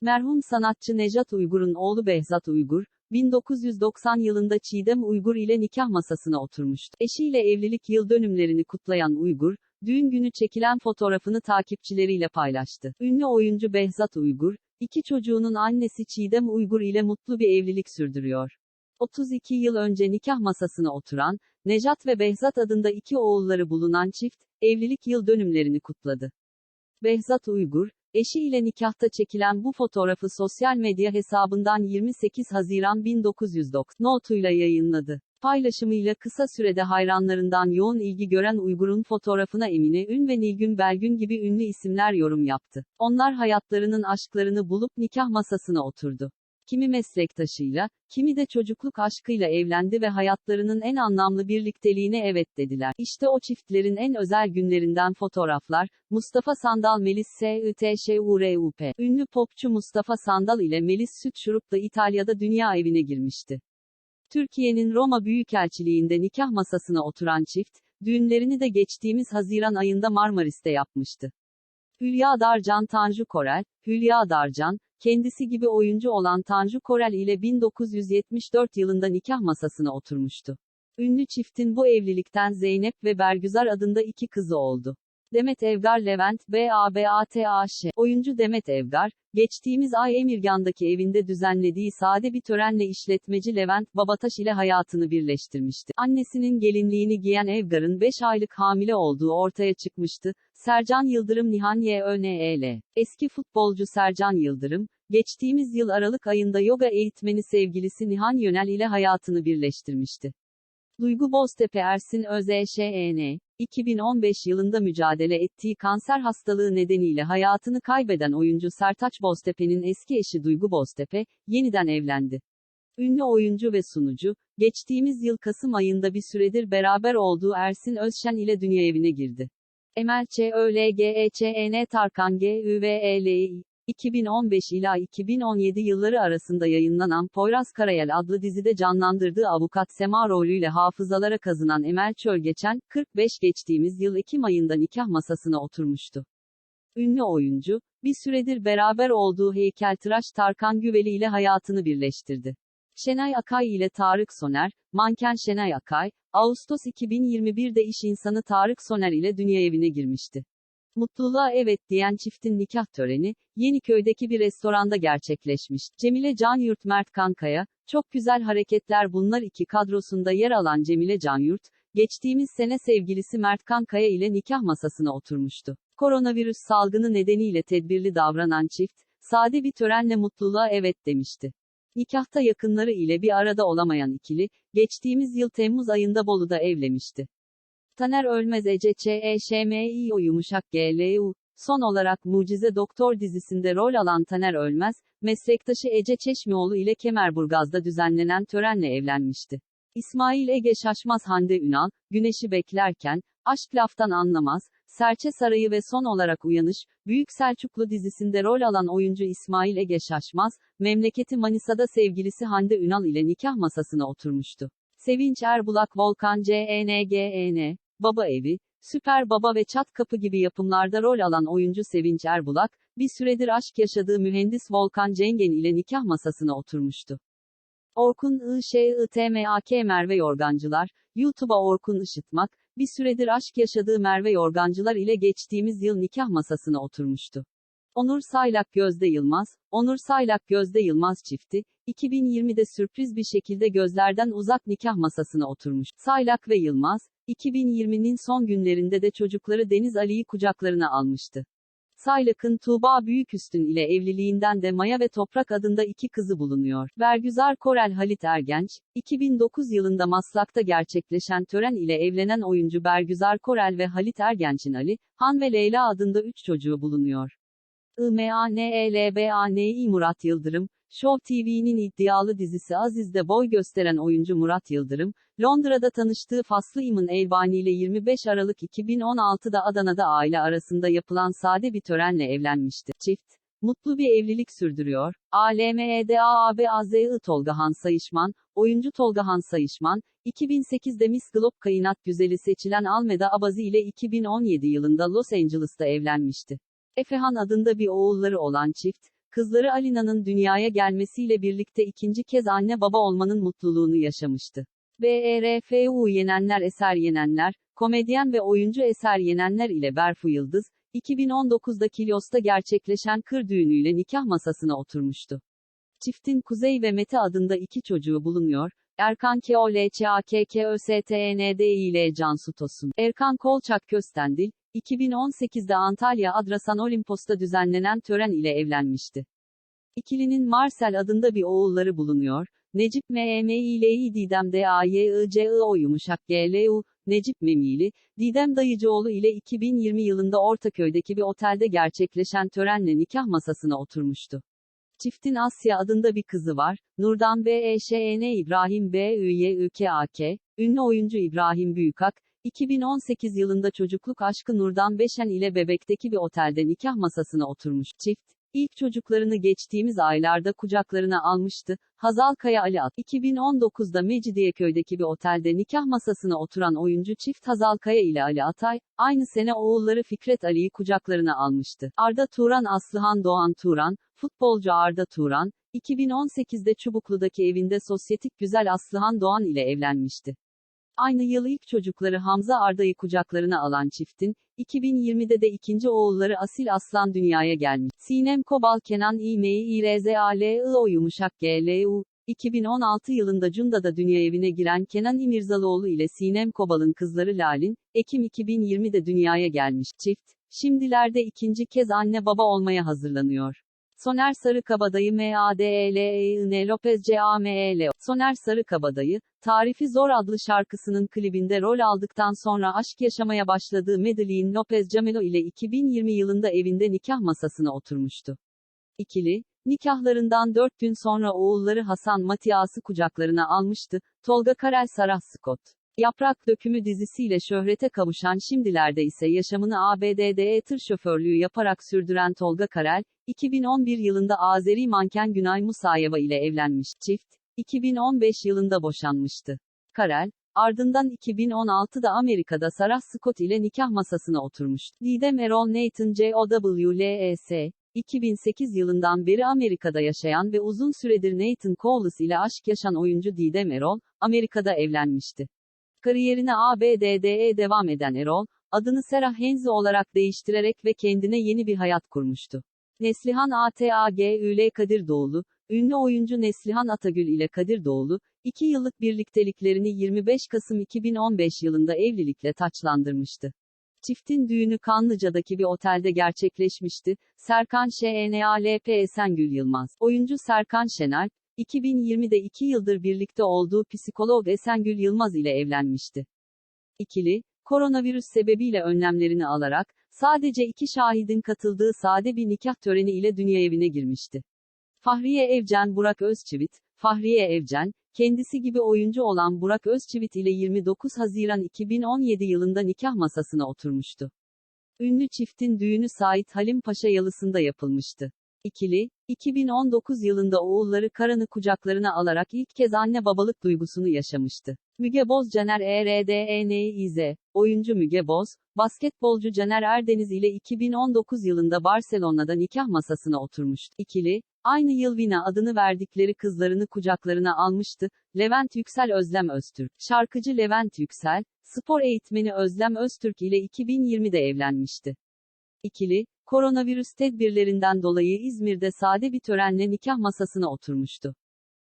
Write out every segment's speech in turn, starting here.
Merhum sanatçı Nejat Uygur'un oğlu Behzat Uygur, 1990 yılında Çiğdem Uygur ile nikah masasına oturmuştu. Eşiyle evlilik yıl dönümlerini kutlayan Uygur, düğün günü çekilen fotoğrafını takipçileriyle paylaştı. Ünlü oyuncu Behzat Uygur, iki çocuğunun annesi Çiğdem Uygur ile mutlu bir evlilik sürdürüyor. 32 yıl önce nikah masasına oturan, Nejat ve Behzat adında iki oğulları bulunan çift, evlilik yıl dönümlerini kutladı. Behzat Uygur, eşiyle nikahta çekilen bu fotoğrafı sosyal medya hesabından 28 Haziran 1990 notuyla yayınladı. Paylaşımıyla kısa sürede hayranlarından yoğun ilgi gören Uygur'un fotoğrafına Emine Ün ve Nilgün Belgün gibi ünlü isimler yorum yaptı. Onlar hayatlarının aşklarını bulup nikah masasına oturdu. Kimi meslektaşıyla, kimi de çocukluk aşkıyla evlendi ve hayatlarının en anlamlı birlikteliğine evet dediler. İşte o çiftlerin en özel günlerinden fotoğraflar, Mustafa Sandal Melis S.I.T.Ş.U.R.U.P. Ünlü popçu Mustafa Sandal ile Melis Süt Şurup'ta İtalya'da dünya evine girmişti. Türkiye'nin Roma Büyükelçiliğinde nikah masasına oturan çift, düğünlerini de geçtiğimiz Haziran ayında Marmaris'te yapmıştı. Hülya Darcan Tanju Korel, Hülya Darcan, kendisi gibi oyuncu olan Tanju Korel ile 1974 yılında nikah masasına oturmuştu. Ünlü çiftin bu evlilikten Zeynep ve Bergüzar adında iki kızı oldu. Demet Evgar Levent, B.A.B.A.T.A.Ş. Oyuncu Demet Evgar, geçtiğimiz ay Emirgan'daki evinde düzenlediği sade bir törenle işletmeci Levent Babataş ile hayatını birleştirmişti. Annesinin gelinliğini giyen Evgar'ın 5 aylık hamile olduğu ortaya çıkmıştı. Sercan Yıldırım Nihan YÖNEL. Eski futbolcu Sercan Yıldırım, geçtiğimiz yıl Aralık ayında yoga eğitmeni sevgilisi Nihan Yönel ile hayatını birleştirmişti. Duygu Boztepe Ersin ÖZŞEN, 2015 yılında mücadele ettiği kanser hastalığı nedeniyle hayatını kaybeden oyuncu Sertaç Boztepe'nin eski eşi Duygu Boztepe, yeniden evlendi. Ünlü oyuncu ve sunucu, geçtiğimiz yıl Kasım ayında bir süredir beraber olduğu Ersin Özşen ile dünya evine girdi. Emel Ç. ÖLGEÇEN Tarkan GÜVELİ 2015 ila 2017 yılları arasında yayınlanan Poyraz Karayel adlı dizide canlandırdığı avukat Sema rolüyle hafızalara kazınan Emel Çölgeçen, 45 geçtiğimiz yıl Ekim ayında nikah masasına oturmuştu. Ünlü oyuncu, bir süredir beraber olduğu heykeltıraş Tarkan Güveli ile hayatını birleştirdi. Şenay Akay ile Tarık Soner, manken Şenay Akay, Ağustos 2021'de iş insanı Tarık Soner ile dünya evine girmişti. Mutluluğa evet diyen çiftin nikah töreni, Yeniköy'deki bir restoranda gerçekleşmiş. Cemile Canyurt Mert Kankaya, çok güzel hareketler bunlar iki kadrosunda yer alan Cemile Canyurt, geçtiğimiz sene sevgilisi Mert Kankaya ile nikah masasına oturmuştu. Koronavirüs salgını nedeniyle tedbirli davranan çift, sade bir törenle mutluluğa evet demişti. Nikahta yakınları ile bir arada olamayan ikili, geçtiğimiz yıl Temmuz ayında Bolu'da evlenmişti. Taner Ölmez Ece Ç.E.Ş.M.İ.O. yumuşak G.L.U. Son olarak Mucize Doktor dizisinde rol alan Taner Ölmez, meslektaşı Ece Çeşmioğlu ile Kemerburgaz'da düzenlenen törenle evlenmişti. İsmail Ege Şaşmaz Hande Ünal, Güneşi Beklerken, Aşk Laftan Anlamaz, Serçe Sarayı ve son olarak Uyanış, Büyük Selçuklu dizisinde rol alan oyuncu İsmail Ege Şaşmaz, memleketi Manisa'da sevgilisi Hande Ünal ile nikah masasına oturmuştu. Sevinç Erbulak Volkan CNGN, Baba Evi, Süper Baba ve Çat Kapı gibi yapımlarda rol alan oyuncu Sevinç Erbulak, bir süredir aşk yaşadığı mühendis Volkan Cengen ile nikah masasına oturmuştu. Orkun IŞITMAK Merve Yorgancılar, YouTube'a Orkun Işıtmak, bir süredir aşk yaşadığı Merve Yorgancılar ile geçtiğimiz yıl nikah masasına oturmuştu. Onur Saylak Gözde Yılmaz, Onur Saylak Gözde Yılmaz çifti, 2020'de sürpriz bir şekilde gözlerden uzak nikah masasına oturmuş. Saylak ve Yılmaz, 2020'nin son günlerinde de çocukları Deniz Ali'yi kucaklarına almıştı. Saylak'ın Tuğba Büyüküstün ile evliliğinden de Maya ve Toprak adında iki kızı bulunuyor. Bergüzar Korel Halit Ergenç, 2009 yılında Maslak'ta gerçekleşen tören ile evlenen oyuncu Bergüzar Korel ve Halit Ergenç'in Ali, Han ve Leyla adında üç çocuğu bulunuyor. IMANELBANİ Murat Yıldırım, Show TV'nin iddialı dizisi Aziz'de boy gösteren oyuncu Murat Yıldırım, Londra'da tanıştığı Faslı İmın Elbani ile 25 Aralık 2016'da Adana'da aile arasında yapılan sade bir törenle evlenmişti. Çift, mutlu bir evlilik sürdürüyor. ALMEDAABAZI Tolgahan Sayışman, oyuncu Tolgahan Sayışman, 2008'de Miss Globe Kayınat Güzeli seçilen Almeda Abazi ile 2017 yılında Los Angeles'ta evlenmişti. Efehan adında bir oğulları olan çift, Kızları Alina'nın dünyaya gelmesiyle birlikte ikinci kez anne baba olmanın mutluluğunu yaşamıştı. BRFU Yenenler Eser Yenenler, komedyen ve oyuncu Eser Yenenler ile Berfu Yıldız, 2019'da Kilyos'ta gerçekleşen kır düğünüyle nikah masasına oturmuştu. Çiftin Kuzey ve Mete adında iki çocuğu bulunuyor. Erkan KOLÇAKKÖSTNDİL Cansu Tosun. Erkan Kolçak Köstendil, 2018'de Antalya Adrasan Olimpos'ta düzenlenen tören ile evlenmişti. İkilinin Marcel adında bir oğulları bulunuyor. Necip MEMİLİ Didem DAYICIO yumuşak GLU, Necip Memili, Didem Dayıcıoğlu ile 2020 yılında Ortaköy'deki bir otelde gerçekleşen törenle nikah masasına oturmuştu. Çiftin Asya adında bir kızı var. Nurdan BEŞN İbrahim BÜYÜKAK, ünlü oyuncu İbrahim Büyükak, 2018 yılında çocukluk aşkı Nurdan Beşen ile bebekteki bir otelde nikah masasına oturmuş. Çift, ilk çocuklarını geçtiğimiz aylarda kucaklarına almıştı. Hazal Kaya Ali At, 2019'da Mecidiyeköy'deki bir otelde nikah masasına oturan oyuncu çift Hazal Kaya ile Ali Atay, aynı sene oğulları Fikret Ali'yi kucaklarına almıştı. Arda Turan Aslıhan Doğan Turan, futbolcu Arda Turan, 2018'de Çubuklu'daki evinde sosyetik güzel Aslıhan Doğan ile evlenmişti. Aynı yıl ilk çocukları Hamza Arda'yı kucaklarına alan çiftin, 2020'de de ikinci oğulları Asil Aslan dünyaya gelmiş. Sinem Kobal Kenan İMİ İRZALIO yumuşak GLU, 2016 yılında Cunda'da dünya evine giren Kenan İmirzalıoğlu ile Sinem Kobal'ın kızları Lalin, Ekim 2020'de dünyaya gelmiş. Çift, şimdilerde ikinci kez anne baba olmaya hazırlanıyor. Soner Sarıkabadayı MADELEIN Lopez CAMEL Soner Sarıkabadayı, Tarifi Zor adlı şarkısının klibinde rol aldıktan sonra aşk yaşamaya başladığı Medellin Lopez Camelo ile 2020 yılında evinde nikah masasına oturmuştu. İkili, nikahlarından 4 gün sonra oğulları Hasan Matias'ı kucaklarına almıştı, Tolga Karel Sarah Scott. Yaprak Dökümü dizisiyle şöhrete kavuşan şimdilerde ise yaşamını ABD'de tır şoförlüğü yaparak sürdüren Tolga Karel, 2011 yılında Azeri manken Günay Musayeva ile evlenmiş. Çift, 2015 yılında boşanmıştı. Karel, ardından 2016'da Amerika'da Sarah Scott ile nikah masasına oturmuş. Didem Erol Nathan JOWLES, 2008 yılından beri Amerika'da yaşayan ve uzun süredir Nathan Coles ile aşk yaşan oyuncu Didem Erol, Amerika'da evlenmişti. Kariyerine ABD'de devam eden Erol, adını Serah Henzi olarak değiştirerek ve kendine yeni bir hayat kurmuştu. Neslihan ATAGÜL Kadir Doğulu, ünlü oyuncu Neslihan Atagül ile Kadir Doğulu, iki yıllık birlikteliklerini 25 Kasım 2015 yılında evlilikle taçlandırmıştı. Çiftin düğünü Kanlıca'daki bir otelde gerçekleşmişti. Serkan Şenalp Esengül Yılmaz. Oyuncu Serkan Şener, 2020'de iki yıldır birlikte olduğu psikolog Esengül Yılmaz ile evlenmişti. İkili, koronavirüs sebebiyle önlemlerini alarak, sadece iki şahidin katıldığı sade bir nikah töreni ile dünya evine girmişti. Fahriye Evcen Burak Özçivit, Fahriye Evcen, kendisi gibi oyuncu olan Burak Özçivit ile 29 Haziran 2017 yılında nikah masasına oturmuştu. Ünlü çiftin düğünü Sait Halim Paşa Yalısı'nda yapılmıştı. İkili, 2019 yılında oğulları Karan'ı kucaklarına alarak ilk kez anne babalık duygusunu yaşamıştı. Müge Boz Caner ERDENİZ, oyuncu Müge Boz, basketbolcu Caner Erdeniz ile 2019 yılında Barcelona'da nikah masasına oturmuştu. İkili, aynı yıl Vina adını verdikleri kızlarını kucaklarına almıştı. Levent Yüksel Özlem Öztürk, şarkıcı Levent Yüksel, spor eğitmeni Özlem Öztürk ile 2020'de evlenmişti. İkili, koronavirüs tedbirlerinden dolayı İzmir'de sade bir törenle nikah masasına oturmuştu.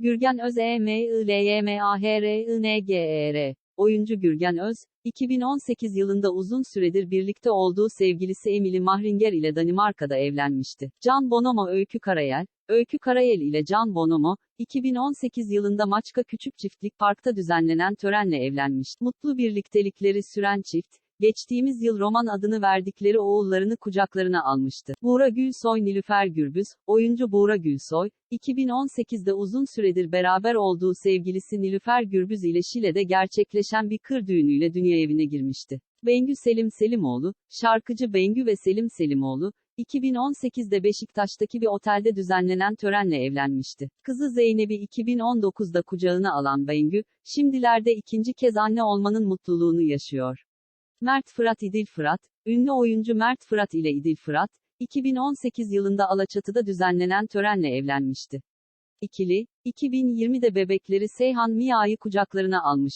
Gürgen Öz EMİLYMAHRINGER Oyuncu Gürgen Öz, 2018 yılında uzun süredir birlikte olduğu sevgilisi Emily Mahringer ile Danimarka'da evlenmişti. Can Bonomo Öykü Karayel, Öykü Karayel ile Can Bonomo, 2018 yılında Maçka Küçük Çiftlik Park'ta düzenlenen törenle evlenmiş. Mutlu birliktelikleri süren çift, geçtiğimiz yıl Roman adını verdikleri oğullarını kucaklarına almıştı. Buğra Gülsoy Nilüfer Gürbüz, oyuncu Buğra Gülsoy, 2018'de uzun süredir beraber olduğu sevgilisi Nilüfer Gürbüz ile Şile'de gerçekleşen bir kır düğünüyle dünya evine girmişti. Bengü Selim Selimoğlu, şarkıcı Bengü ve Selim Selimoğlu, 2018'de Beşiktaş'taki bir otelde düzenlenen törenle evlenmişti. Kızı Zeynep'i 2019'da kucağına alan Bengü, şimdilerde ikinci kez anne olmanın mutluluğunu yaşıyor. Mert Fırat İdil Fırat, ünlü oyuncu Mert Fırat ile İdil Fırat, 2018 yılında Alaçatı'da düzenlenen törenle evlenmişti. İkili, 2020'de bebekleri Seyhan Mia'yı kucaklarına almış.